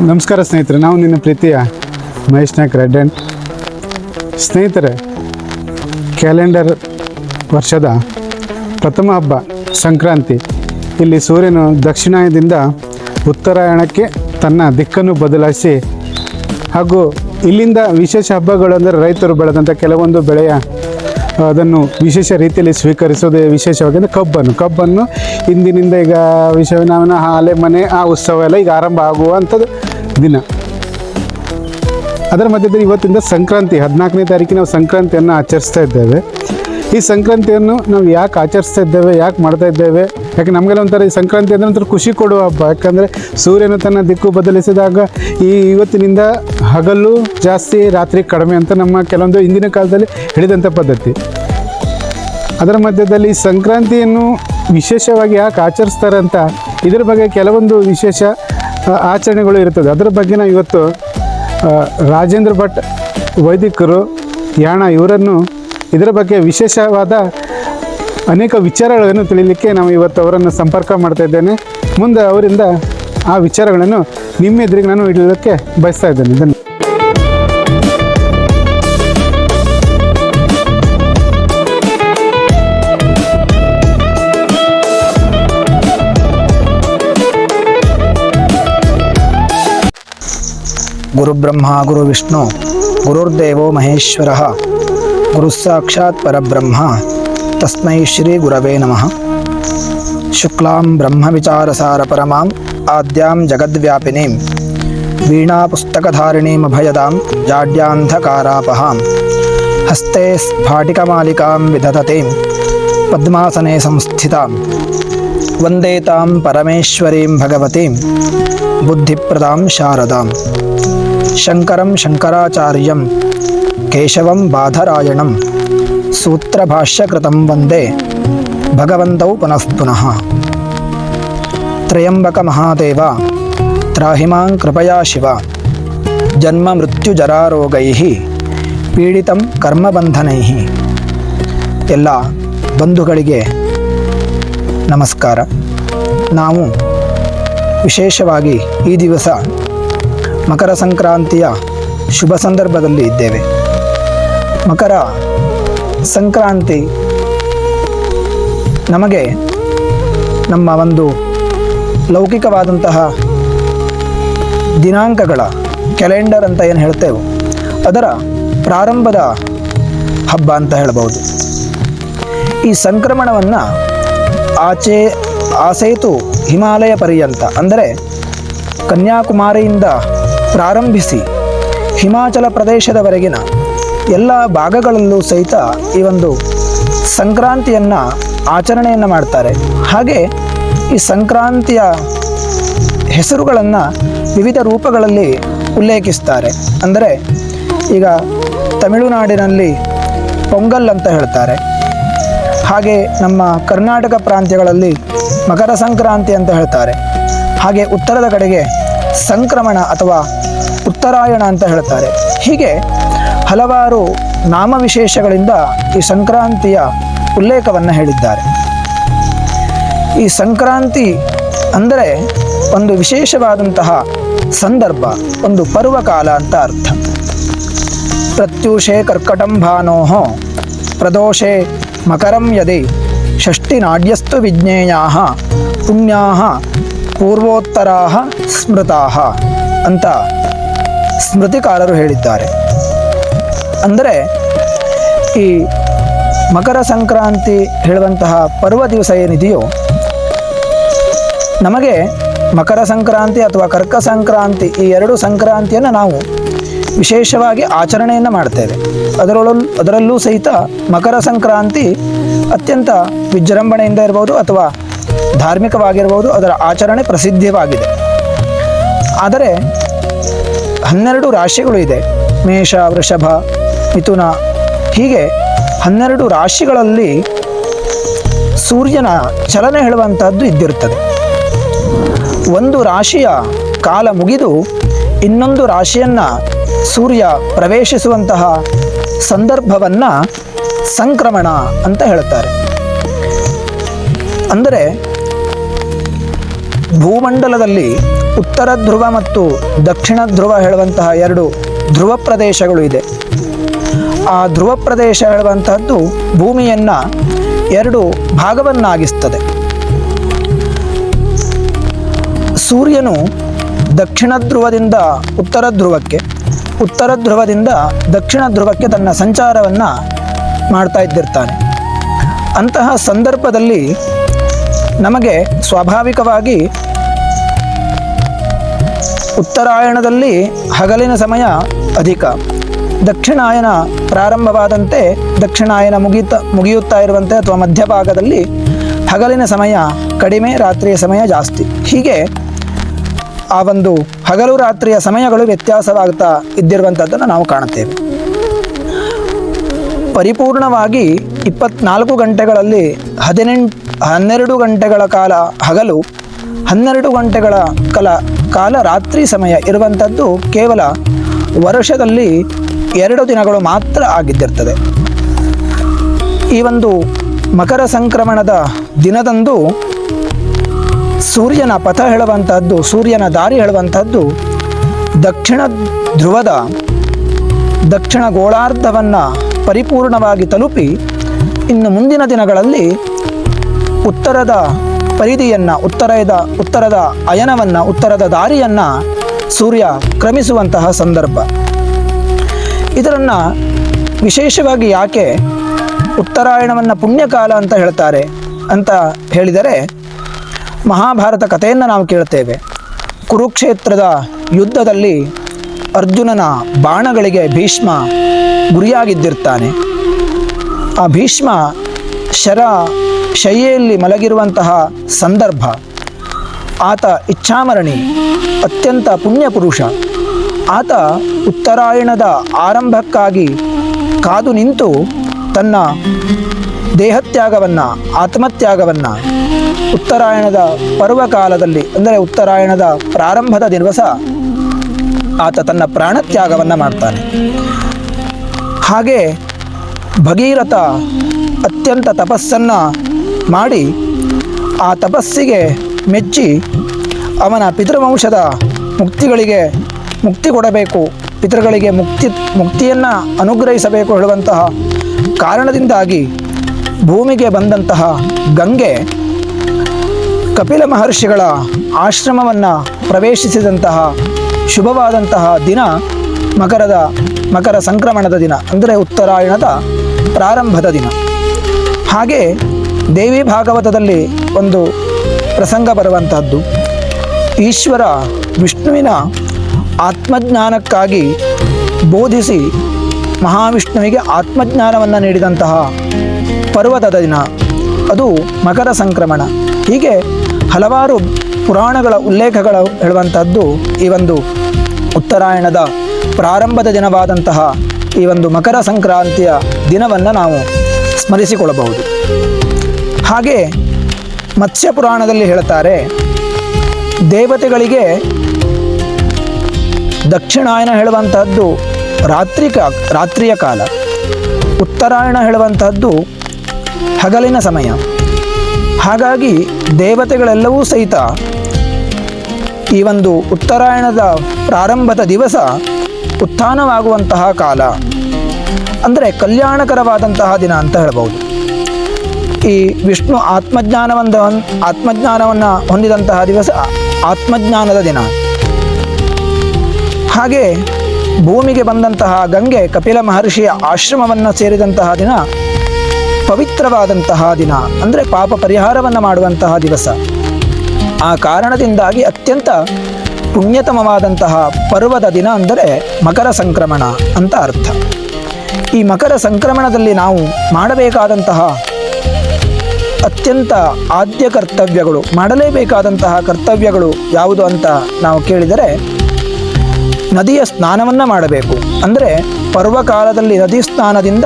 ನಮಸ್ಕಾರ ಸ್ನೇಹಿತರೆ, ನಾವು ನಿನ್ನ ಪ್ರೀತಿಯ ಮಹೇಶ್ ನಾಯ್ಕ ರೆಡ್ ಆ್ಯಂಡ್ ಸ್ನೇಹಿತರೆ ಕ್ಯಾಲೆಂಡರ್ ವರ್ಷದ ಪ್ರಥಮ ಹಬ್ಬ ಸಂಕ್ರಾಂತಿ. ಇಲ್ಲಿ ಸೂರ್ಯನು ದಕ್ಷಿಣಾಯದಿಂದ ಉತ್ತರಾಯಣಕ್ಕೆ ತನ್ನ ದಿಕ್ಕನ್ನು ಬದಲಾಯಿಸಿ ಹಾಗೂ ಇಲ್ಲಿಂದ ವಿಶೇಷ ಹಬ್ಬಗಳು ಅಂದರೆ ರೈತರು ಬೆಳೆದಂಥ ಕೆಲವೊಂದು ಬೆಳೆಯ ಅದನ್ನು ವಿಶೇಷ ರೀತಿಯಲ್ಲಿ ಸ್ವೀಕರಿಸೋದು ವಿಶೇಷವಾಗಿ ಕಬ್ಬನ್ನು. ಕಬ್ಬನ್ನು ಇಂದಿನಿಂದ ಈಗ ವಿಷಯನಾಮನ ಆಲೆ ಮನೆ, ಆ ಉತ್ಸವ ಎಲ್ಲ ಈಗ ಆರಂಭ ಆಗುವಂಥದ್ದು. ದಿನ. ಅದರ ಮಧ್ಯದಲ್ಲಿ ಇವತ್ತಿಂದ ಸಂಕ್ರಾಂತಿ, ಹದಿನಾಲ್ಕನೇ ತಾರೀಕಿನ ನಾವು ಸಂಕ್ರಾಂತಿಯನ್ನು ಆಚರಿಸ್ತಾ ಇದ್ದೇವೆ. ಈ ಸಂಕ್ರಾಂತಿಯನ್ನು ನಾವು ಯಾಕೆ ಆಚರಿಸ್ತಾ ಇದ್ದೇವೆ, ಯಾಕೆ ಮಾಡ್ತಾ ಇದ್ದೇವೆ? ಯಾಕೆ ನಮಗೆಲ್ಲ ಒಂಥರ ಈ ಸಂಕ್ರಾಂತಿ ಅಂದರೆ ಒಂಥರ ಖುಷಿ ಕೊಡುವ ಹಬ್ಬ. ಯಾಕಂದರೆ ಸೂರ್ಯನ ತನ್ನ ದಿಕ್ಕು ಬದಲಿಸಿದಾಗ ಈ ಇವತ್ತಿನಿಂದ ಹಗಲು ಜಾಸ್ತಿ, ರಾತ್ರಿ ಕಡಿಮೆ ಅಂತ ನಮ್ಮ ಕೆಲವೊಂದು ಹಿಂದಿನ ಕಾಲದಲ್ಲಿ ಹೇಳಿದಂಥ ಪದ್ಧತಿ. ಅದರ ಮಧ್ಯದಲ್ಲಿ ಸಂಕ್ರಾಂತಿಯನ್ನು ವಿಶೇಷವಾಗಿ ಯಾಕೆ ಆಚರಿಸ್ತಾರೆ ಅಂತ, ಇದರ ಬಗ್ಗೆ ಕೆಲವೊಂದು ವಿಶೇಷ ಆಚರಣೆಗಳು ಇರ್ತದೆ. ಅದರ ಬಗ್ಗೆ ನಾವು ಇವತ್ತು ರಾಜೇಂದ್ರ ಭಟ್ ವೈದಿಕರು, ಯಾಣ ಇವರನ್ನು ಇದರ ಬಗ್ಗೆ ವಿಶೇಷವಾದ ಅನೇಕ ವಿಚಾರಗಳನ್ನು ತಿಳಿಲಿಕ್ಕೆ ನಾವು ಇವತ್ತು ಅವರನ್ನು ಸಂಪರ್ಕ ಮಾಡ್ತಾ ಇದ್ದೇನೆ. ಮುಂದೆ ಅವರಿಂದ ಆ ವಿಚಾರಗಳನ್ನು ನಿಮ್ಮೆದುರಿಗೆ ನಾನು ಇಡಲಿಕ್ಕೆ ಬಯಸ್ತಾ ಇದ್ದೇನೆ. ಧನ್ಯ गुरुब्रह्मा, गुरुविष्णु महेश्वर महेश्वरः, गुरुस्साक्षात् परब्रह्म, तस्मै श्रीगुरवे नमः। शुक्लां ब्रह्मविचारसारपरमाम्, आद्यां जगद्व्यापिनीं वीणापुस्तकधारिणीमभयदां जाड्यान्धकारापहां हस्ते स्फाटिकमालिकां विदधती पद्मासने संस्थिता वंदेता परमेश्वरी भगवती भगवतीं बुद्धिप्रदां ಶಂಕರಂ ಶಂಕರಾಚಾರ್ಯಂ ಕೇಶವಂ ಬಾಧರಾಯಣಂ ಸೂತ್ರಭಾಷ್ಯಕೃತಂ ವಂದೇ ಭಗವಂತೌ ಪುನಃ ಪುನಃ ತ್ರಯಂಬಕ ಮಹಾದೇವ ತ್ರಾಹಿಮಾಂ ಕೃಪಯಾ ಶಿವ ಜನ್ಮ ಮೃತ್ಯುಜರಾರೋಗೈ ಪೀಡಿತಂ ಕರ್ಮಬಂಧನೈ ಎಲ್ಲ ಬಂಧುಗಳಿಗೆ ನಮಸ್ಕಾರ. ನಾವು ವಿಶೇಷವಾಗಿ ಈ ದಿವಸ ಮಕರ ಸಂಕ್ರಾಂತಿಯ ಶುಭ ಸಂದರ್ಭದಲ್ಲಿ ಇದ್ದೇವೆ. ಮಕರ ಸಂಕ್ರಾಂತಿ ನಮಗೆ ನಮ್ಮ ಒಂದು ಲೌಕಿಕವಾದಂತಹ ದಿನಾಂಕಗಳ ಕ್ಯಾಲೆಂಡರ್ ಅಂತ ಏನು ಹೇಳ್ತೇವೆ ಅದರ ಪ್ರಾರಂಭದ ಹಬ್ಬ ಅಂತ ಹೇಳಬಹುದು. ಈ ಸಂಕ್ರಮಣವನ್ನು ಆಚೆ ಆಸೇತು ಹಿಮಾಲಯ ಪರ್ಯಂತ, ಅಂದರೆ ಕನ್ಯಾಕುಮಾರಿಯಿಂದ ಪ್ರಾರಂಭಿಸಿ. ಹಿಮಾಚಲ ಪ್ರದೇಶದವರೆಗಿನ ಎಲ್ಲ ಭಾಗಗಳಲ್ಲೂ ಸಹಿತ ಈ ಒಂದು ಸಂಕ್ರಾಂತಿಯನ್ನು ಆಚರಣೆಯನ್ನು ಮಾಡ್ತಾರೆ. ಹಾಗೆ ಈ ಸಂಕ್ರಾಂತಿಯ ಹೆಸರುಗಳನ್ನು ವಿವಿಧ ರೂಪಗಳಲ್ಲಿ ಉಲ್ಲೇಖಿಸ್ತಾರೆ. ಅಂದರೆ ಈಗ ತಮಿಳುನಾಡಿನಲ್ಲಿ ಪೊಂಗಲ್ ಅಂತ ಹೇಳ್ತಾರೆ. ಹಾಗೆ ನಮ್ಮ ಕರ್ನಾಟಕ ಪ್ರಾಂತ್ಯಗಳಲ್ಲಿ ಮಕರ ಸಂಕ್ರಾಂತಿ ಅಂತ ಹೇಳ್ತಾರೆ. ಹಾಗೆ ಉತ್ತರದ ಕಡೆಗೆ ಸಂಕ್ರಮಣ ಅಥವಾ ಉತ್ತರಾಯಣ ಅಂತ ಹೇಳ್ತಾರೆ. ಹೀಗೆ ಹಲವಾರು ನಾಮವಿಶೇಷಗಳಿಂದ ಈ ಸಂಕ್ರಾಂತಿಯ ಉಲ್ಲೇಖವನ್ನು ಹೇಳಿದ್ದಾರೆ. ಈ ಸಂಕ್ರಾಂತಿ ಅಂದರೆ ಒಂದು ವಿಶೇಷವಾದಂತಹ ಸಂದರ್ಭ, ಒಂದು ಪರ್ವಕಾಲ ಅಂತ ಅರ್ಥ. ಪ್ರತ್ಯೂಷೆ ಕರ್ಕಟಂ ಭಾನೋ ಪ್ರದೋಷೆ ಮಕರಂ ಯದಿ ಷಷ್ಟಿನಾಡ್ಯಸ್ತು ವಿಜ್ಞೇಯಾ ಪುಣ್ಯಾ ಪೂರ್ವೋತ್ತರಾ ಸ್ಮೃತಾ ಅಂತ ಸ್ಮೃತಿಕಾರರು ಹೇಳಿದ್ದಾರೆ. ಅಂದರೆ ಈ ಮಕರ ಸಂಕ್ರಾಂತಿ ಹೇಳುವಂತಹ ಪರ್ವ ದಿವಸ ಏನಿದೆಯೋ, ನಮಗೆ ಮಕರ ಸಂಕ್ರಾಂತಿ ಅಥವಾ ಕರ್ಕ ಸಂಕ್ರಾಂತಿ ಈ ಎರಡು ಸಂಕ್ರಾಂತಿಯನ್ನು ನಾವು ವಿಶೇಷವಾಗಿ ಆಚರಣೆಯನ್ನು ಮಾಡ್ತೇವೆ. ಅದರೊಳಲ್ಲೂ ಅದರಲ್ಲೂ ಸಹಿತ ಮಕರ ಸಂಕ್ರಾಂತಿ ಅತ್ಯಂತ ವಿಜೃಂಭಣೆಯಿಂದ ಇರ್ಬೋದು ಅಥವಾ ಧಾರ್ಮಿಕವಾಗಿರಬಹುದು ಅದರ ಆಚರಣೆ ಪ್ರಸಿದ್ಧವಾಗಿದೆ. ಆದರೆ ಹನ್ನೆರಡು ರಾಶಿಗಳು ಇದೆ. ಮೇಷ, ವೃಷಭ, ಮಿಥುನ. ಹೀಗೆ ಹನ್ನೆರಡು ರಾಶಿಗಳಲ್ಲಿ ಸೂರ್ಯನ ಚಲನೆ ಹೇಳುವಂತಹದ್ದು ಇದ್ದಿರುತ್ತದೆ. ಒಂದು ರಾಶಿಯ ಕಾಲ ಮುಗಿದು ಇನ್ನೊಂದು ರಾಶಿಯನ್ನು ಸೂರ್ಯ ಪ್ರವೇಶಿಸುವಂತಹ ಸಂದರ್ಭವನ್ನು ಸಂಕ್ರಮಣ ಅಂತ ಹೇಳುತ್ತಾರೆ. ಅಂದರೆ ಭೂಮಂಡಲದಲ್ಲಿ ಉತ್ತರ ಧ್ರುವ ಮತ್ತು ದಕ್ಷಿಣ ಧ್ರುವ ಹೇಳುವಂತಹ ಎರಡು ಧ್ರುವ ಪ್ರದೇಶಗಳು ಇದೆ. ಆ ಧ್ರುವ ಪ್ರದೇಶ ಹೇಳುವಂತಹದ್ದು ಭೂಮಿಯನ್ನು ಎರಡು ಭಾಗವನ್ನಾಗಿಸ್ತದೆ. ಸೂರ್ಯನು ದಕ್ಷಿಣ ಧ್ರುವದಿಂದ ಉತ್ತರ ಧ್ರುವಕ್ಕೆ, ಉತ್ತರ ಧ್ರುವದಿಂದ ದಕ್ಷಿಣ ಧ್ರುವಕ್ಕೆ ತನ್ನ ಸಂಚಾರವನ್ನು ಮಾಡ್ತಾ ಇದ್ದಿರ್ತಾನೆ. ಅಂತಹ ಸಂದರ್ಭದಲ್ಲಿ ನಮಗೆ ಸ್ವಾಭಾವಿಕವಾಗಿ ಉತ್ತರಾಯಣದಲ್ಲಿ ಹಗಲಿನ ಸಮಯ ಅಧಿಕ. ದಕ್ಷಿಣಾಯನ ಪ್ರಾರಂಭವಾದಂತೆ ದಕ್ಷಿಣಾಯನ ಮುಗಿತ ಮುಗಿಯುತ್ತಾ ಇರುವಂತೆ ಅಥವಾ ಮಧ್ಯಭಾಗದಲ್ಲಿ ಹಗಲಿನ ಸಮಯ ಕಡಿಮೆ, ರಾತ್ರಿಯ ಸಮಯ ಜಾಸ್ತಿ. ಹೀಗೆ ಆ ಒಂದು ಹಗಲು, ರಾತ್ರಿಯ ಸಮಯಗಳು ವ್ಯತ್ಯಾಸವಾಗ್ತಾ ಇದ್ದಿರುವಂಥದ್ದನ್ನು ನಾವು ಕಾಣುತ್ತೇವೆ. ಪರಿಪೂರ್ಣವಾಗಿ ಇಪ್ಪತ್ನಾಲ್ಕು ಗಂಟೆಗಳಲ್ಲಿ ಹದಿನೆಂಟು, ಹನ್ನೆರಡು ಗಂಟೆಗಳ ಕಾಲ ಹಗಲು, ಹನ್ನೆರಡು ಗಂಟೆಗಳ ಕಲ ಕಾಲ ರಾತ್ರಿ ಸಮಯ ಇರುವಂಥದ್ದು ಕೇವಲ ವರ್ಷದಲ್ಲಿ ಎರಡು ದಿನಗಳು ಮಾತ್ರ ಆಗಿದ್ದಿರ್ತದೆ. ಈ ಒಂದು ಮಕರ ಸಂಕ್ರಮಣದ ದಿನದಂದು ಸೂರ್ಯನ ಪಥ ಹೇಳುವಂಥದ್ದು, ಸೂರ್ಯನ ದಾರಿ ಹೇಳುವಂಥದ್ದು ದಕ್ಷಿಣ ಧ್ರುವದ ದಕ್ಷಿಣ ಗೋಳಾರ್ಧವನ್ನು ಪರಿಪೂರ್ಣವಾಗಿ ತಲುಪಿ ಇನ್ನು ಮುಂದಿನ ದಿನಗಳಲ್ಲಿ ಉತ್ತರದ ಪರಿಧಿಯನ್ನು, ಉತ್ತರದ ಉತ್ತರದ ಅಯನವನ್ನು, ಉತ್ತರದ ದಾರಿಯನ್ನು ಸೂರ್ಯ ಕ್ರಮಿಸುವಂತಹ ಸಂದರ್ಭ. ಇದರನ್ನು ವಿಶೇಷವಾಗಿ ಯಾಕೆ ಉತ್ತರಾಯಣವನ್ನು ಪುಣ್ಯಕಾಲ ಅಂತ ಹೇಳ್ತಾರೆ ಅಂತ ಹೇಳಿದರೆ, ಮಹಾಭಾರತ ಕಥೆಯನ್ನು ನಾವು ಕೇಳ್ತೇವೆ. ಕುರುಕ್ಷೇತ್ರದ ಯುದ್ಧದಲ್ಲಿ ಅರ್ಜುನನ ಬಾಣಗಳಿಗೆ ಭೀಷ್ಮ ಗುರಿಯಾಗಿದ್ದಿರ್ತಾನೆ. ಆ ಭೀಷ್ಮ ಶರ ಶಯ್ಯೆಯಲ್ಲಿ ಮಲಗಿರುವಂತಹ ಸಂದರ್ಭ. ಆತ ಇಚ್ಛಾಮರಣಿ, ಅತ್ಯಂತ ಪುಣ್ಯಪುರುಷ ಆತ ಉತ್ತರಾಯಣದ ಆರಂಭಕ್ಕಾಗಿ ಕಾದು ನಿಂತು ತನ್ನ ದೇಹತ್ಯಾಗವನ್ನು, ಆತ್ಮತ್ಯಾಗವನ್ನು ಉತ್ತರಾಯಣದ ಪರ್ವಕಾಲದಲ್ಲಿ, ಅಂದರೆ ಉತ್ತರಾಯಣದ ಪ್ರಾರಂಭದ ದಿವಸ ಆತ ತನ್ನ ಪ್ರಾಣತ್ಯಾಗವನ್ನು ಮಾಡ್ತಾನೆ. ಹಾಗೆ ಭಗೀರಥ ಅತ್ಯಂತ ತಪಸ್ಸನ್ನು ಮಾಡಿ ಆ ತಪಸ್ಸಿಗೆ ಮೆಚ್ಚಿ ಅವನ ಪಿತೃವಂಶದ ಮುಕ್ತಿಗಳಿಗೆ ಮುಕ್ತಿ ಕೊಡಬೇಕು. ಪಿತೃಗಳಿಗೆ ಮುಕ್ತಿ, ಮುಕ್ತಿಯನ್ನು ಅನುಗ್ರಹಿಸಬೇಕು ಹೇಳುವಂತಹ ಕಾರಣದಿಂದಾಗಿ ಭೂಮಿಗೆ ಬಂದಂತಹ ಗಂಗೆ ಕಪಿಲ ಮಹರ್ಷಿಗಳ ಆಶ್ರಮವನ್ನು ಪ್ರವೇಶಿಸಿದಂತಹ ಶುಭವಾದಂತಹ ದಿನ ಮಕರದ, ಮಕರ ಸಂಕ್ರಮಣದ ದಿನ, ಅಂದರೆ ಉತ್ತರಾಯಣದ ಪ್ರಾರಂಭದ ದಿನ. ಹಾಗೆ ದೇವಿ ಭಾಗವತದಲ್ಲಿ ಒಂದು ಪ್ರಸಂಗ ಬರುವಂತಹದ್ದು. ಈಶ್ವರ ವಿಷ್ಣುವಿನ ಆತ್ಮಜ್ಞಾನಕ್ಕಾಗಿ ಬೋಧಿಸಿ ಮಹಾವಿಷ್ಣುವಿಗೆ ಆತ್ಮಜ್ಞಾನವನ್ನು ನೀಡಿದಂತಹ ಪರ್ವತದ ದಿನ. ಅದು ಮಕರ ಸಂಕ್ರಮಣ. ಹೀಗೆ ಹಲವಾರು ಪುರಾಣಗಳ ಉಲ್ಲೇಖಗಳು ಹೇಳುವಂಥದ್ದು ಈ ಒಂದು ಉತ್ತರಾಯಣದ ಪ್ರಾರಂಭದ ದಿನವಾದಂತಹ ಈ ಒಂದು ಮಕರ ಸಂಕ್ರಾಂತಿಯ ದಿನವನ್ನು ನಾವು ಸ್ಮರಿಸಿಕೊಳ್ಳಬಹುದು. ಹಾಗೆ ಮತ್ಸ್ಯ ಪುರಾಣದಲ್ಲಿ ಹೇಳ್ತಾರೆ ದೇವತೆಗಳಿಗೆ ದಕ್ಷಿಣಾಯನ ಹೇಳುವಂತಹದ್ದು ರಾತ್ರಿ ಕಾ ರಾತ್ರಿಯ ಕಾಲ, ಉತ್ತರಾಯಣ ಹೇಳುವಂತಹದ್ದು ಹಗಲಿನ ಸಮಯ. ಹಾಗಾಗಿ ದೇವತೆಗಳೆಲ್ಲವೂ ಸಹಿತ ಈ ಒಂದು ಉತ್ತರಾಯಣದ ಪ್ರಾರಂಭದ ದಿವಸ ಉತ್ಥಾನವಾಗುವಂತಹ ಕಾಲ, ಅಂದರೆ ಕಲ್ಯಾಣಕರವಾದಂತಹ ದಿನ ಅಂತ ಹೇಳ್ಬೋದು ಈ ವಿಷ್ಣು ಆತ್ಮಜ್ಞಾನವನ್ನು ಆತ್ಮಜ್ಞಾನವನ್ನು ಹೊಂದಿದಂತಹ ದಿವಸ ಆತ್ಮಜ್ಞಾನದ ದಿನ. ಹಾಗೆ ಭೂಮಿಗೆ ಬಂದಂತಹ ಗಂಗೆ ಕಪಿಲ ಮಹರ್ಷಿಯ ಆಶ್ರಮವನ್ನು ಸೇರಿದಂತಹ ದಿನ ಪವಿತ್ರವಾದಂತಹ ದಿನ, ಅಂದರೆ ಪಾಪ ಪರಿಹಾರವನ್ನು ಮಾಡುವಂತಹ ದಿವಸ. ಆ ಕಾರಣದಿಂದಾಗಿ ಅತ್ಯಂತ ಪುಣ್ಯತಮವಾದಂತಹ ಪರ್ವದ ದಿನ ಅಂದರೆ ಮಕರ ಸಂಕ್ರಮಣ ಅಂತ ಅರ್ಥ. ಈ ಮಕರ ಸಂಕ್ರಮಣದಲ್ಲಿ ನಾವು ಮಾಡಬೇಕಾದಂತಹ ಅತ್ಯಂತ ಆದ್ಯ ಕರ್ತವ್ಯಗಳು, ಮಾಡಲೇಬೇಕಾದಂತಹ ಕರ್ತವ್ಯಗಳು ಯಾವುದು ಅಂತ ನಾವು ಕೇಳಿದರೆ ನದಿಯ ಸ್ನಾನವನ್ನು ಮಾಡಬೇಕು. ಅಂದರೆ ಪರ್ವಕಾಲದಲ್ಲಿ ನದಿ ಸ್ನಾನದಿಂದ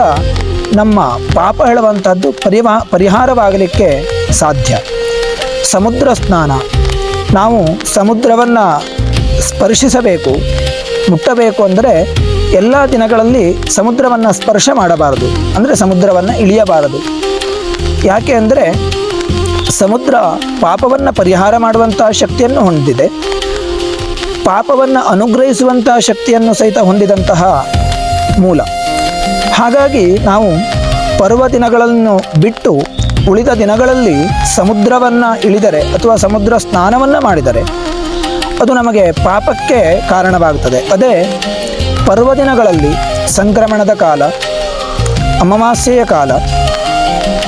ನಮ್ಮ ಪಾಪ ಹೇಳುವಂಥದ್ದು ಪರಿವಾ, ಪರಿಹಾರವಾಗಲಿಕ್ಕೆ ಸಾಧ್ಯ. ಸಮುದ್ರ ಸ್ನಾನ. ನಾವು ಸಮುದ್ರವನ್ನು ಸ್ಪರ್ಶಿಸಬೇಕು. ಮುಟ್ಟಬೇಕು ಅಂದರೆ ಎಲ್ಲ ದಿನಗಳಲ್ಲಿ ಸಮುದ್ರವನ್ನು ಸ್ಪರ್ಶ ಮಾಡಬಾರದು. ಅಂದರೆ ಸಮುದ್ರವನ್ನು ಇಳಿಯಬಾರದು. ಯಾಕೆ ಅಂದರೆ ಸಮುದ್ರ ಪಾಪವನ್ನು ಪರಿಹಾರ ಮಾಡುವಂಥ ಶಕ್ತಿಯನ್ನು ಹೊಂದಿದೆ. ಪಾಪವನ್ನು ಅನುಗ್ರಹಿಸುವಂಥ ಶಕ್ತಿಯನ್ನು ಸಹಿತ ಹೊಂದಿದಂತಹ ಮೂಲ. ಹಾಗಾಗಿ ನಾವು ಪರ್ವ ದಿನಗಳನ್ನು ಬಿಟ್ಟು ಉಳಿದ ದಿನಗಳಲ್ಲಿ ಸಮುದ್ರವನ್ನು ಇಳಿದರೆ ಅಥವಾ ಸಮುದ್ರ ಸ್ನಾನವನ್ನು ಮಾಡಿದರೆ ಅದು ನಮಗೆ ಪಾಪಕ್ಕೆ ಕಾರಣವಾಗುತ್ತದೆ. ಅದೇ ಪರ್ವ ದಿನಗಳಲ್ಲಿ ಸಂಕ್ರಮಣದ ಕಾಲ, ಅಮಾವಾಸ್ಯೆಯ ಕಾಲ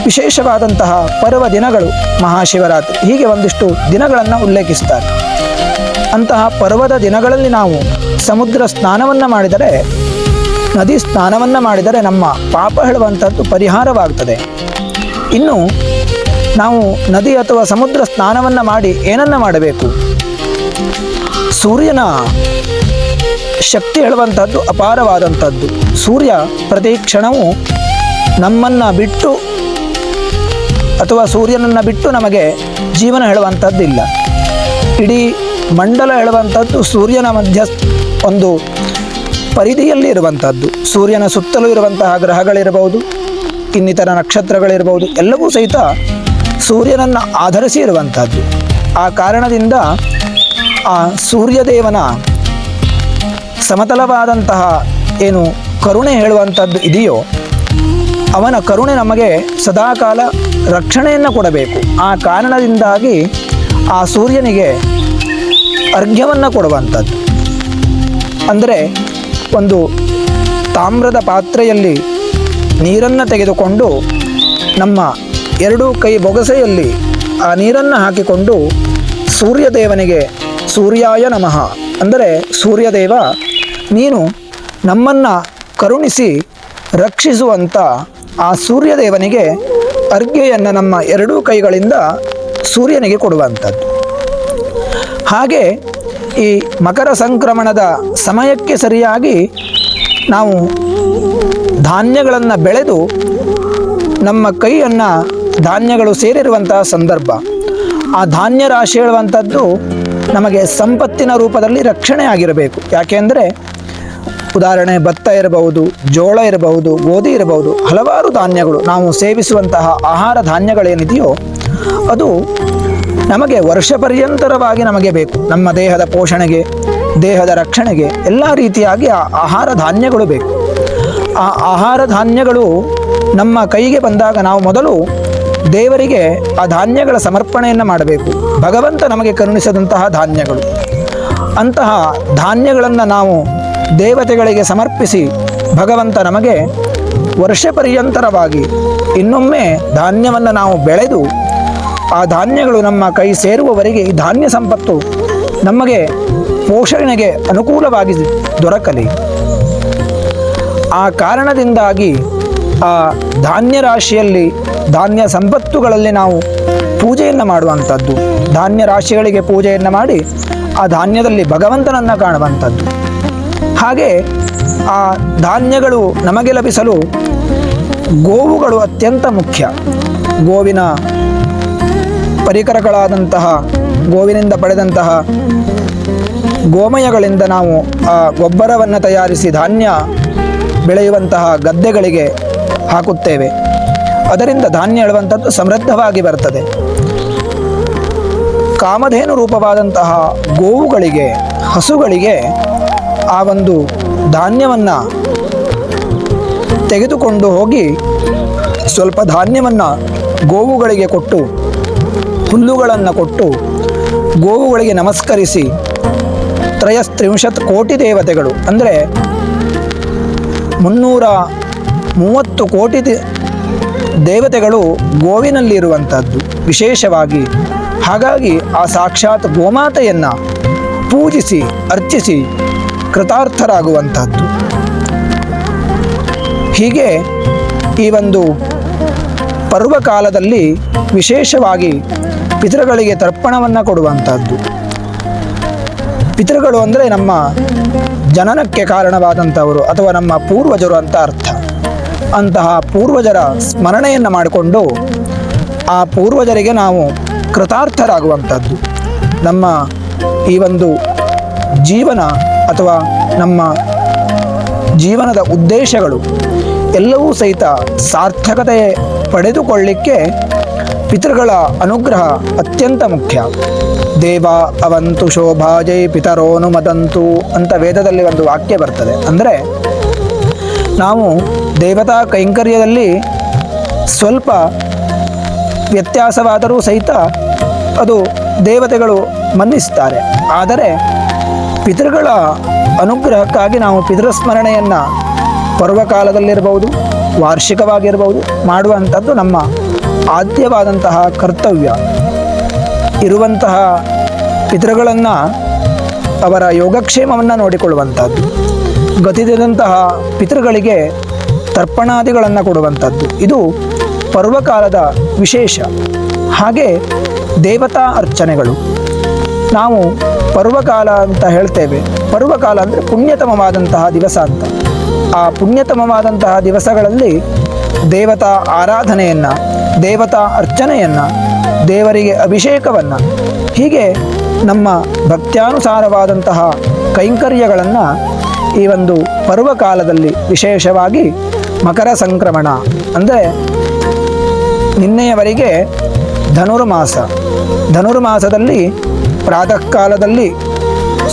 ವಿಶೇಷವಾದಂತಹ ಪರ್ವ ದಿನಗಳು ಮಹಾಶಿವರಾತ್ರಿ. ಹೀಗೆ ಒಂದಿಷ್ಟು ದಿನಗಳನ್ನು ಉಲ್ಲೇಖಿಸ್ತಾರೆ. ಅಂತಹ ಪರ್ವದ ದಿನಗಳಲ್ಲಿ ನಾವು ಸಮುದ್ರ ಸ್ನಾನವನ್ನು ಮಾಡಿದರೆ, ನದಿ ಸ್ನಾನವನ್ನು ಮಾಡಿದರೆ ನಮ್ಮ ಪಾಪ ಹೇಳುವಂಥದ್ದು ಪರಿಹಾರವಾಗ್ತದೆ. ಇನ್ನು ನಾವು ನದಿ ಅಥವಾ ಸಮುದ್ರ ಸ್ನಾನವನ್ನು ಮಾಡಿ ಏನನ್ನು ಮಾಡಬೇಕು? ಸೂರ್ಯನ ಶಕ್ತಿ ಹೇಳುವಂಥದ್ದು ಅಪಾರವಾದಂಥದ್ದು ಸೂರ್ಯ ಪ್ರತಿ ಕ್ಷಣವೂ ನಮ್ಮನ್ನು ಬಿಟ್ಟು ಅಥವಾ ಸೂರ್ಯನನ್ನು ಬಿಟ್ಟು ನಮಗೆ ಜೀವನ ಹೇಳುವಂಥದ್ದು ಇಲ್ಲ. ಇಡೀ ಮಂಡಲ ಹೇಳುವಂಥದ್ದು ಸೂರ್ಯನ ಮಧ್ಯ ಒಂದು ಪರಿಧಿಯಲ್ಲಿ ಇರುವಂಥದ್ದು. ಸೂರ್ಯನ ಸುತ್ತಲೂ ಇರುವಂತಹ ಗ್ರಹಗಳಿರಬಹುದು, ಇನ್ನಿತರ ನಕ್ಷತ್ರಗಳಿರಬಹುದು, ಎಲ್ಲವೂ ಸಹಿತ ಸೂರ್ಯನನ್ನು ಆಧರಿಸಿ ಇರುವಂಥದ್ದು. ಆ ಕಾರಣದಿಂದ ಆ ಸೂರ್ಯದೇವನ ಸಮತಲವಾದಂತಹ ಏನು ಕರುಣೆ ಹೇಳುವಂಥದ್ದು ಇದೆಯೋ ಅವನ ಕರುಣೆ ನಮಗೆ ಸದಾಕಾಲ ರಕ್ಷಣೆಯನ್ನು ಕೊಡಬೇಕು. ಆ ಕಾರಣದಿಂದಾಗಿ ಆ ಸೂರ್ಯನಿಗೆ ಅರ್ಘ್ಯವನ್ನು ಕೊಡುವಂಥದ್ದು. ಅಂದರೆ ಒಂದು ತಾಮ್ರದ ಪಾತ್ರೆಯಲ್ಲಿ ನೀರನ್ನು ತೆಗೆದುಕೊಂಡು ನಮ್ಮ ಎರಡೂ ಕೈ ಬೊಗಸೆಯಲ್ಲಿ ಆ ನೀರನ್ನು ಹಾಕಿಕೊಂಡು ಸೂರ್ಯದೇವನಿಗೆ ಸೂರ್ಯಾಯ ನಮಃ. ಅಂದರೆ ಸೂರ್ಯದೇವ, ನೀನು ನಮ್ಮನ್ನು ಕರುಣಿಸಿ ರಕ್ಷಿಸುವಂಥ ಆ ಸೂರ್ಯದೇವನಿಗೆ ಅರ್ಘ್ಯೆಯನ್ನು ನಮ್ಮ ಎರಡೂ ಕೈಗಳಿಂದ ಸೂರ್ಯನಿಗೆ ಕೊಡುವಂಥದ್ದು. ಹಾಗೆ ಈ ಮಕರ ಸಂಕ್ರಮಣದ ಸಮಯಕ್ಕೆ ಸರಿಯಾಗಿ ನಾವು ಧಾನ್ಯಗಳನ್ನು ಬೆಳೆದು ನಮ್ಮ ಕೈಯನ್ನು ಧಾನ್ಯಗಳು ಸೇರಿರುವಂತಹ ಸಂದರ್ಭ. ಆ ಧಾನ್ಯ ರಾಶಿ ಹೇಳುವಂಥದ್ದು ನಮಗೆ ಸಂಪತ್ತಿನ ರೂಪದಲ್ಲಿ ರಕ್ಷಣೆ ಆಗಿರಬೇಕು ಯಾಕೆಂದರೆ ಉದಾಹರಣೆ, ಭತ್ತ ಇರಬಹುದು, ಜೋಳ ಇರಬಹುದು, ಗೋಧಿ ಇರಬಹುದು, ಹಲವಾರು ಧಾನ್ಯಗಳು ನಾವು ಸೇವಿಸುವಂತಹ ಆಹಾರ ಧಾನ್ಯಗಳೇನಿದೆಯೋ ಅದು ನಮಗೆ ವರ್ಷ ಪರ್ಯಂತರವಾಗಿ ನಮಗೆ ಬೇಕು. ನಮ್ಮ ದೇಹದ ಪೋಷಣೆಗೆ, ದೇಹದ ರಕ್ಷಣೆಗೆ ಎಲ್ಲ ರೀತಿಯಾಗಿ ಆ ಆಹಾರ ಧಾನ್ಯಗಳು ಬೇಕು. ಆ ಆಹಾರ ಧಾನ್ಯಗಳು ನಮ್ಮ ಕೈಗೆ ಬಂದಾಗ ನಾವು ಮೊದಲು ದೇವರಿಗೆ ಆ ಧಾನ್ಯಗಳ ಸಮರ್ಪಣೆಯನ್ನು ಮಾಡಬೇಕು. ಭಗವಂತ ನಮಗೆ ಕರುಣಿಸಿದಂತಹ ಧಾನ್ಯಗಳು. ಅಂತಹ ಧಾನ್ಯಗಳನ್ನು ನಾವು ದೇವತೆಗಳಿಗೆ ಸಮರ್ಪಿಸಿ ಭಗವಂತ ನಮಗೆ ವರ್ಷ ಪರ್ಯಂತರವಾಗಿ ಇನ್ನೊಮ್ಮೆ ಧಾನ್ಯವನ್ನು ನಾವು ಬೆಳೆದು ಆ ಧಾನ್ಯಗಳು ನಮ್ಮ ಕೈ ಸೇರುವವರೆಗೆ ಈ ಧಾನ್ಯ ಸಂಪತ್ತು ನಮಗೆ ಪೋಷಣೆಗೆ ಅನುಕೂಲವಾಗಿ ದೊರಕಲಿ. ಆ ಕಾರಣದಿಂದಾಗಿ ಆ ಧಾನ್ಯ ರಾಶಿಯಲ್ಲಿ ಧಾನ್ಯ ಸಂಪತ್ತುಗಳಲ್ಲಿ ನಾವು ಪೂಜೆಯನ್ನು ಮಾಡುವಂಥದ್ದು. ಧಾನ್ಯ ರಾಶಿಗಳಿಗೆ ಪೂಜೆಯನ್ನು ಮಾಡಿ ಆ ಧಾನ್ಯದಲ್ಲಿ ಭಗವಂತನನ್ನು ಕಾಣುವಂಥದ್ದು. ಹಾಗೆ ಆ ಧಾನ್ಯಗಳು ನಮಗೆ ಲಭಿಸಲು ಗೋವುಗಳು ಅತ್ಯಂತ ಮುಖ್ಯ. ಗೋವಿನ ಪರಿಕರಗಳಾದಂತಹ, ಗೋವಿನಿಂದ ಪಡೆದಂತಹ ಗೋಮಯಗಳಿಂದ ನಾವು ಆ ಗೊಬ್ಬರವನ್ನು ತಯಾರಿಸಿ ಧಾನ್ಯ ಬೆಳೆಯುವಂತಹ ಗದ್ದೆಗಳಿಗೆ ಹಾಕುತ್ತೇವೆ. ಅದರಿಂದ ಧಾನ್ಯ ಹೇಳುವಂಥದ್ದು ಸಮೃದ್ಧವಾಗಿ ಬರ್ತದೆ. ಕಾಮಧೇನು ರೂಪವಾದಂತಹ ಗೋವುಗಳಿಗೆ, ಹಸುಗಳಿಗೆ ಆ ಒಂದು ಧಾನ್ಯವನ್ನು ತೆಗೆದುಕೊಂಡು ಹೋಗಿ ಸ್ವಲ್ಪ ಧಾನ್ಯವನ್ನು ಗೋವುಗಳಿಗೆ ಕೊಟ್ಟು, ಹುಲ್ಲುಗಳನ್ನು ಕೊಟ್ಟು ಗೋವುಗಳಿಗೆ ನಮಸ್ಕರಿಸಿ. ತ್ರಯಸ್ತ್ರಿಂಶತ್ ಕೋಟಿ ದೇವತೆಗಳು. ಅಂದರೆ ಮುನ್ನೂರ ಮೂವತ್ತು ಕೋಟಿ ದೇವತೆಗಳು ಗೋವಿನಲ್ಲಿರುವಂಥದ್ದು ವಿಶೇಷವಾಗಿ. ಹಾಗಾಗಿ ಆ ಸಾಕ್ಷಾತ್ ಗೋಮಾತೆಯನ್ನು ಪೂಜಿಸಿ, ಅರ್ಚಿಸಿ ಕೃತಾರ್ಥರಾಗುವಂಥದ್ದು. ಹೀಗೆ ಈ ಒಂದು ಪರ್ವಕಾಲದಲ್ಲಿ ವಿಶೇಷವಾಗಿ ಪಿತೃಗಳಿಗೆ ತರ್ಪಣವನ್ನು ಕೊಡುವಂಥದ್ದು. ಪಿತೃಗಳು ಅಂದರೆ ನಮ್ಮ ಜನನಕ್ಕೆ ಕಾರಣವಾದಂಥವರು ಅಥವಾ ನಮ್ಮ ಪೂರ್ವಜರು ಅಂತ ಅರ್ಥ. ಅಂತಹ ಪೂರ್ವಜರ ಸ್ಮರಣೆಯನ್ನು ಮಾಡಿಕೊಂಡು ಆ ಪೂರ್ವಜರಿಗೆ ನಾವು ಕೃತಾರ್ಥರಾಗುವಂಥದ್ದು. ನಮ್ಮ ಈ ಒಂದು ಜೀವನ ಅಥವಾ ನಮ್ಮ ಜೀವನದ ಉದ್ದೇಶಗಳು ಎಲ್ಲವೂ ಸಹಿತ ಸಾರ್ಥಕತೆ ಪಡೆದುಕೊಳ್ಳಿಕ್ಕೆ ಪಿತೃಗಳ ಅನುಗ್ರಹ ಅತ್ಯಂತ ಮುಖ್ಯ. ದೇವ ಅವಂತು ಶೋಭಾಜೈ ಪಿತರೋನು ಮದಂತು ಅಂತ ವೇದದಲ್ಲಿ ಒಂದು ವಾಕ್ಯ ಬರ್ತದೆ. ಅಂದರೆ ನಾವು ದೇವತಾ ಕೈಂಕರ್ಯದಲ್ಲಿ ಸ್ವಲ್ಪ ವ್ಯತ್ಯಾಸವಾದರೂ ಸಹಿತ ಅದು ದೇವತೆಗಳು ಮನ್ನಿಸ್ತಾರೆ. ಆದರೆ ಪಿತೃಗಳ ಅನುಗ್ರಹಕ್ಕಾಗಿ ನಾವು ಪಿತೃಸ್ಮರಣೆಯನ್ನು ಪರ್ವಕಾಲದಲ್ಲಿರಬಹುದು ವಾರ್ಷಿಕವಾಗಿರಬಹುದು, ಮಾಡುವಂಥದ್ದು ನಮ್ಮ ಆದ್ಯವಾದಂತಹ ಕರ್ತವ್ಯ. ಇರುವಂತಹ ಪಿತೃಗಳನ್ನು ಅವರ ಯೋಗಕ್ಷೇಮವನ್ನು ನೋಡಿಕೊಳ್ಳುವಂಥದ್ದು. ಗತಿದಂತಹ ಪಿತೃಗಳಿಗೆ ತರ್ಪಣಾದಿಗಳನ್ನು ಕೊಡುವಂಥದ್ದು. ಇದು ಪರ್ವಕಾಲದ ವಿಶೇಷ. ಹಾಗೆ ದೇವತಾ ಅರ್ಚನೆಗಳು. ನಾವು ಪರ್ವಕಾಲ ಅಂತ ಹೇಳ್ತೇವೆ. ಪರ್ವಕಾಲ ಅಂದರೆ ಪುಣ್ಯತಮವಾದಂತಹ ದಿವಸ ಅಂತ. ಆ ಪುಣ್ಯತಮವಾದಂತಹ ದಿವಸಗಳಲ್ಲಿ ದೇವತಾ ಆರಾಧನೆಯನ್ನು, ದೇವತಾ ಅರ್ಚನೆಯನ್ನು, ದೇವರಿಗೆ ಅಭಿಷೇಕವನ್ನು, ಹೀಗೆ ನಮ್ಮ ಭಕ್ತ್ಯಾನುಸಾರವಾದಂತಹ ಕೈಂಕರ್ಯಗಳನ್ನು ಈ ಒಂದು ಪರ್ವಕಾಲದಲ್ಲಿ ವಿಶೇಷವಾಗಿ ಮಕರ ಸಂಕ್ರಮಣ ಅಂದರೆ ನಿನ್ನೆಯವರೆಗೆ ಧನುರ್ಮಾಸ. ಧನುರ್ಮಾಸದಲ್ಲಿ ಪ್ರಾತಃ ಕಾಲದಲ್ಲಿ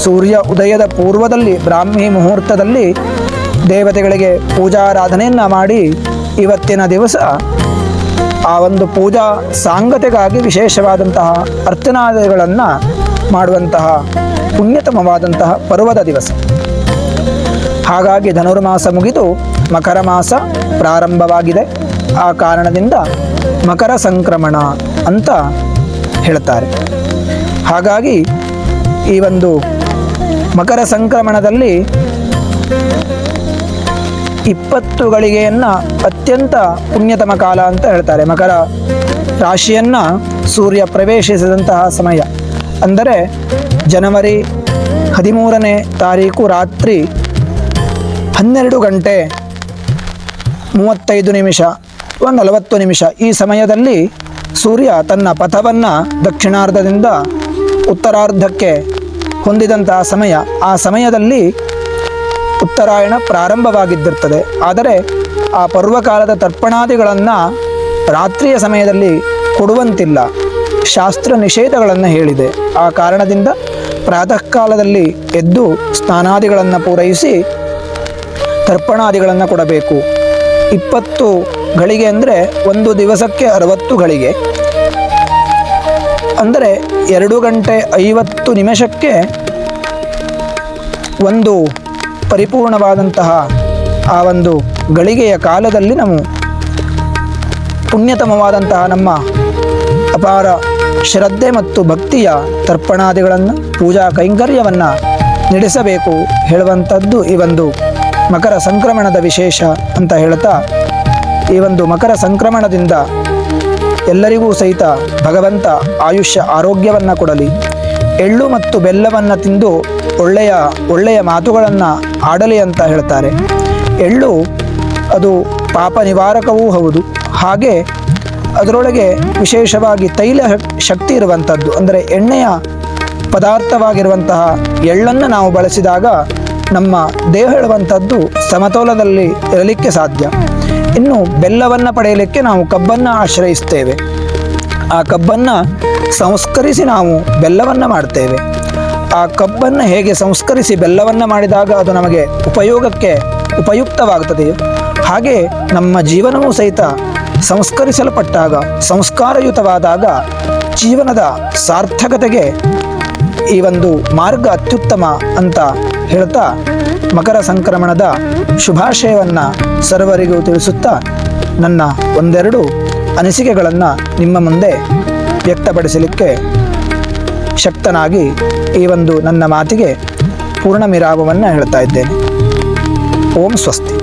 ಸೂರ್ಯ ಉದಯದ ಪೂರ್ವದಲ್ಲಿ, ಬ್ರಾಹ್ಮಿ ಮುಹೂರ್ತದಲ್ಲಿ ದೇವತೆಗಳಿಗೆ ಪೂಜಾರಾಧನೆಯನ್ನು ಮಾಡಿ ಇವತ್ತಿನ ದಿವಸ ಆ ಒಂದು ಪೂಜಾ ಸಾಂಗತೆಗಾಗಿ ವಿಶೇಷವಾದಂತಹ ಅರ್ಚನಾದಿಗಳನ್ನು ಮಾಡುವಂತಹ ಪುಣ್ಯತಮವಾದಂತಹ ಪರ್ವದ ದಿವಸ. ಹಾಗಾಗಿ ಧನುರ್ಮಾಸ ಮುಗಿದು ಮಕರ ಮಾಸ ಪ್ರಾರಂಭವಾಗಿದೆ. ಆ ಕಾರಣದಿಂದ ಮಕರ ಸಂಕ್ರಮಣ ಅಂತ ಹೇಳ್ತಾರೆ. ಹಾಗಾಗಿ ಈ ಒಂದು ಮಕರ ಸಂಕ್ರಮಣದಲ್ಲಿ ಇಪ್ಪತ್ತು ಗಳಿಗೆಯನ್ನು ಅತ್ಯಂತ ಪುಣ್ಯತಮ ಕಾಲ ಅಂತ ಹೇಳ್ತಾರೆ. ಮಕರ ರಾಶಿಯನ್ನು ಸೂರ್ಯ ಪ್ರವೇಶಿಸಿದಂತಹ ಸಮಯ. ಅಂದರೆ ಜನವರಿ ಹದಿಮೂರನೇ ತಾರೀಕು ರಾತ್ರಿ ಹನ್ನೆರಡು ಗಂಟೆ ಮೂವತ್ತೈದು ನಿಮಿಷ ಅಥವಾ ನಲವತ್ತು ನಿಮಿಷ ಈ ಸಮಯದಲ್ಲಿ ಸೂರ್ಯ ತನ್ನ ಪಥವನ್ನು ದಕ್ಷಿಣಾರ್ಧದಿಂದ ಉತ್ತರಾರ್ಧಕ್ಕೆ ಹೊಂದಿದಂತಹ ಸಮಯ, ಆ ಸಮಯದಲ್ಲಿ ಉತ್ತರಾಯಣ ಪ್ರಾರಂಭವಾಗಿದ್ದಿರ್ತದೆ. ಆದರೆ ಆ ಪರ್ವಕಾಲದ ತರ್ಪಣಾದಿಗಳನ್ನು ರಾತ್ರಿಯ ಸಮಯದಲ್ಲಿ ಕೊಡುವಂತಿಲ್ಲ. ಶಾಸ್ತ್ರ ನಿಷೇಧಗಳನ್ನು ಹೇಳಿದೆ. ಆ ಕಾರಣದಿಂದ ಪ್ರಾತಃ ಕಾಲದಲ್ಲಿ ಎದ್ದು ಸ್ನಾನಾದಿಗಳನ್ನು ಪೂರೈಸಿ ತರ್ಪಣಾದಿಗಳನ್ನು ಕೊಡಬೇಕು. ಇಪ್ಪತ್ತು ಗಳಿಗೆ ಅಂದರೆ ಒಂದು ದಿವಸಕ್ಕೆ ಅರವತ್ತು ಗಳಿಗೆ. ಅಂದರೆ ಎರಡು ಗಂಟೆ ಐವತ್ತು ನಿಮಿಷಕ್ಕೆ ಒಂದು ಪರಿಪೂರ್ಣವಾದಂತಹ ಆ ಒಂದು ಗಳಿಗೆಯ ಕಾಲದಲ್ಲಿ ನಾವು ಪುಣ್ಯತಮವಾದಂತಹ ನಮ್ಮ ಅಪಾರ ಶ್ರದ್ಧೆ ಮತ್ತು ಭಕ್ತಿಯ ತರ್ಪಣಾದಿಗಳನ್ನು, ಪೂಜಾ ಕೈಂಕರ್ಯವನ್ನು ನಡೆಸಬೇಕು ಹೇಳುವಂಥದ್ದು ಈ ಒಂದು ಮಕರ ಸಂಕ್ರಮಣದ ವಿಶೇಷ ಅಂತ ಹೇಳ್ತಾ ಈ ಒಂದು ಮಕರ ಸಂಕ್ರಮಣದಿಂದ ಎಲ್ಲರಿಗೂ ಸಹಿತ ಭಗವಂತ ಆಯುಷ್ಯ ಆರೋಗ್ಯವನ್ನು ಕೊಡಲಿ. ಎಳ್ಳು ಮತ್ತು ಬೆಲ್ಲವನ್ನು ತಿಂದು ಒಳ್ಳೆಯ ಒಳ್ಳೆಯ ಮಾತುಗಳನ್ನು ಆಡಲಿ ಅಂತ ಹೇಳ್ತಾರೆ. ಎಳ್ಳು ಅದು ಪಾಪ ನಿವಾರಕವೂ ಹೌದು. ಹಾಗೆ ಅದರೊಳಗೆ ವಿಶೇಷವಾಗಿ ತೈಲ ಶಕ್ತಿ ಇರುವಂಥದ್ದು ಅಂದರೆ ಎಣ್ಣೆಯ ಪದಾರ್ಥವಾಗಿರುವಂತಹ ಎಳ್ಳನ್ನು ನಾವು ಬಳಸಿದಾಗ ನಮ್ಮ ದೇಹ ಹೇಳುವಂಥದ್ದು ಸಮತೋಲದಲ್ಲಿ ಇರಲಿಕ್ಕೆ ಸಾಧ್ಯ. ಇನ್ನು ಬೆಲ್ಲವನ್ನು ಪಡೆಯಲಿಕ್ಕೆ ನಾವು ಕಬ್ಬನ್ನು ಆಶ್ರಯಿಸ್ತೇವೆ. ಆ ಕಬ್ಬನ್ನು ಸಂಸ್ಕರಿಸಿ ನಾವು ಬೆಲ್ಲವನ್ನು ಮಾಡ್ತೇವೆ. ಆ ಕಬ್ಬನ್ನು ಹೇಗೆ ಸಂಸ್ಕರಿಸಿ ಬೆಲ್ಲವನ್ನು ಮಾಡಿದಾಗ ಅದು ನಮಗೆ ಉಪಯೋಗಕ್ಕೆ ಉಪಯುಕ್ತವಾಗುತ್ತದೆಯೋ ಹಾಗೆ ನಮ್ಮ ಜೀವನವೂ ಸಹಿತ ಸಂಸ್ಕರಿಸಲ್ಪಟ್ಟಾಗ, ಸಂಸ್ಕಾರಯುತವಾದಾಗ ಜೀವನದ ಸಾರ್ಥಕತೆಗೆ ಈ ಒಂದು ಮಾರ್ಗ ಅತ್ಯುತ್ತಮ ಅಂತ ಹೇಳ್ತಾ ಮಕರ ಸಂಕ್ರಮಣದ ಶುಭಾಶಯವನ್ನು ಸರ್ವರಿಗೂ ತಿಳಿಸುತ್ತಾ ನನ್ನ ಒಂದೆರಡು ಅನಿಸಿಕೆಗಳನ್ನು ನಿಮ್ಮ ಮುಂದೆ ವ್ಯಕ್ತಪಡಿಸಲಿಕ್ಕೆ ಶಕ್ತನಾಗಿ ಈ ಒಂದು ನನ್ನ ಮಾತಿಗೆ ಪೂರ್ಣ ವಿರಾಮವನ್ನು ಹೇಳ್ತಾ ಇದ್ದೇನೆ. ಓಂ ಸ್ವಸ್ತಿ.